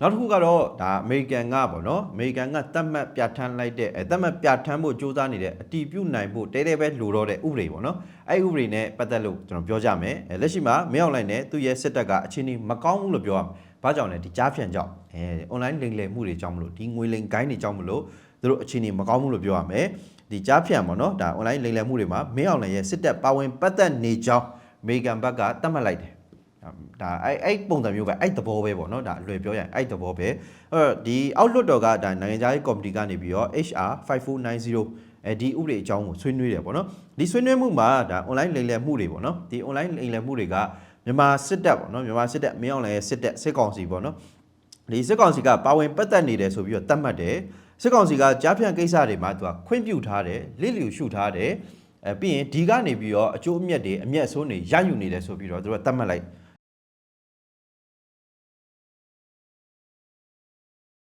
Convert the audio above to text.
နောက်တစ်ခုကတော့ဒါအမေရိကန်ကပေါ့နော်အမေရိကန်ကတတ်မှတ်ပြဋ္ဌာန်းလိုက်တဲ့အဲတတ်မှတ်ပြဋ္ဌာန်းဖို့စ조사နေတဲ့အတီးပြုတ်နိုင်ဖို့တဲတဲပဲလိုတော့တဲ့ဥပဒေပေါ့နော်အဲ့ဥပဒေနဲ့ပတ်သက်လို့ကျွန်တော်ပြောကြမယ်အဲလက်ရှိမှာမင်းအောင်လိုက်နဲ့သူ့ရဲ့စစ်တပ်ကအခြေအနေမကောင်းဘူးလို့ပြောရမယ်ဘာကြောင့်လဲဒီကြားဖြန့်ကြောင့်အဲ online လိမ်လည်မှုတွေကြောင့်မလို့ဒီငွေလိမ်ကိုင်းတွေကြောင့်မလို့သူတို့အခြေအနေမကောင်းဘူးလို့ပြောရမယ်ဒီကြားဖြန့်ပေါ့နော်ဒါ online လိမ်လည်မှုတွေမှာမင်းအောင်လိုက်ရဲ့စစ်တပ်ပါဝင်ပတ်သက်နေကြောင်းအမေရိကန်ဘက်ကတတ်မှတ်လိုက်တယ် ဒါအဲ့အဲ့ပုံစံမျိုးပဲအဲ့သဘောပဲပေါ့နော်ဒါအလွယ်ပြောရရင်အဲ့သဘောပဲအဲ့တော့ဒီအောက်လွတ်တော်ကဒါနိုင်ငံခြားရေးကော်မတီကနေပြီးတော့ HR 5490အဲဒီဥပဒေအကြောင်းကိုဆွေးနွေးတယ်ပေါ့နော်ဒီဆွေးနွေးမှုမှာဒါ online လိမ်လည်မှုတွေပေါ့နော်ဒီ online လိမ်လည်မှုတွေကမြန်မာစစ်တပ်ပေါ့နော်မြန်မာစစ်တပ်မင်းအောင်လှိုင်ရဲ့စစ်တပ်စစ်ကောင်စီပေါ့နော်ဒီစစ်ကောင်စီကပါဝင်ပတ်သက်နေတယ်ဆိုပြီးတော့သတ်မှတ်တယ်စစ်ကောင်စီကကြားဖြန့်ကိစ္စတွေမှာသူကခွင့်ပြုထားတယ်လိလျူရှုထားတယ်အဲပြီးရင်ဒီကနေပြီးတော့အကျိုးအမြတ်တွေအမျက်အဆိုးတွေရယူနေတယ်ဆိုပြီးတော့သူကသတ်မှတ်လိုက်